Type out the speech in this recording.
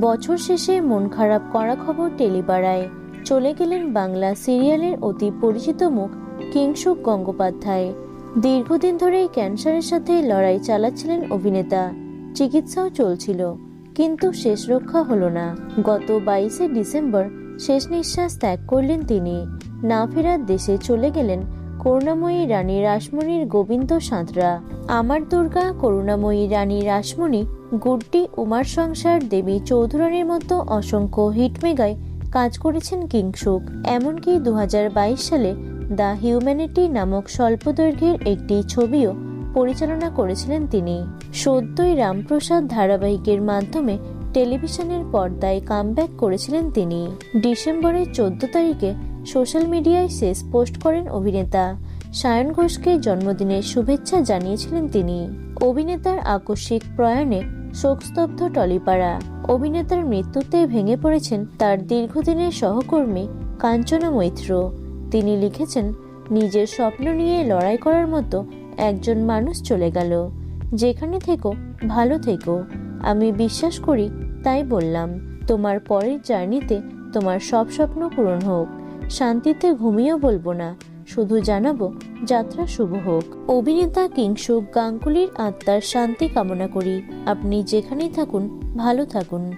বছর শেষে মন খারাপ করা খবর টেলিপাড়ায়। চলে গেলেন বাংলা সিরিয়ালের অতি পরিচিত মুখ কিংসুক গঙ্গোপাধ্যায়। দীর্ঘদিন ধরেই ক্যান্সারের সাথে লড়াই চালাচ্ছিলেন অভিনেতা। চিকিৎসাও চলছিল, কিন্তু শেষ রক্ষা হলো না। গত বাইশে ডিসেম্বর শেষ নিঃশ্বাস ত্যাগ করলেন তিনি। না ফেরার দেশে চলে গেলেন করুণাময়ী রানী রাসমণির গোবিন্দ সাঁতরা। আমার দুর্গা, করুণাময়ী রানী রাসমণি, গুড্ডি উমার সংসার, দেবী চৌধুরানীর মতো অসংখ্য হিটমেগায় কাজ করেছেন কিংসুক এমনকি দু হাজার বাইশ সালে দ্য হিউম্যানিটি নামক স্বল্পদৈর্ঘ্যের একটি ছবিও পরিচালনা করেছিলেন তিনি। সদ্যই রামপ্রসাদ ধারাবাহিকের মাধ্যমে টেলিভিশনের পর্দায় কামব্যাক করেছিলেন তিনি। ডিসেম্বরের চোদ্দ তারিখে সোশ্যাল মিডিয়ায় শেষ পোস্ট করেন অভিনেতা। সায়ন ঘোষকে জন্মদিনের শুভেচ্ছা জানিয়েছিলেন তিনি। অভিনেতার আকস্মিক প্রয়াণে শোকস্তব্ধ টলিপাড়া। অভিনেতার মৃত্যুতে ভেঙে পড়েছেন তার দীর্ঘদিনের সহকর্মী কাঞ্চনা মৈত্র। তিনি লিখেছেন, নিজের স্বপ্ন নিয়ে লড়াই করার মতো একজন মানুষ চলে গেল। যেখানে থেকো, ভালো থেকো। আমি বিশ্বাস করি, তাই বললাম। তোমার পরের জার্নিতে তোমার সব স্বপ্ন পূরণ হোক। শান্তিতে ঘুমিয়েও বলব না। শুধু জানাব, যাত্রা শুভ হোক। অভিনেতা কিংশুক গাঙ্গুলির আত্মার শান্তি কামনা করি। আপনি যেখানেই থাকুন, ভালো থাকুন।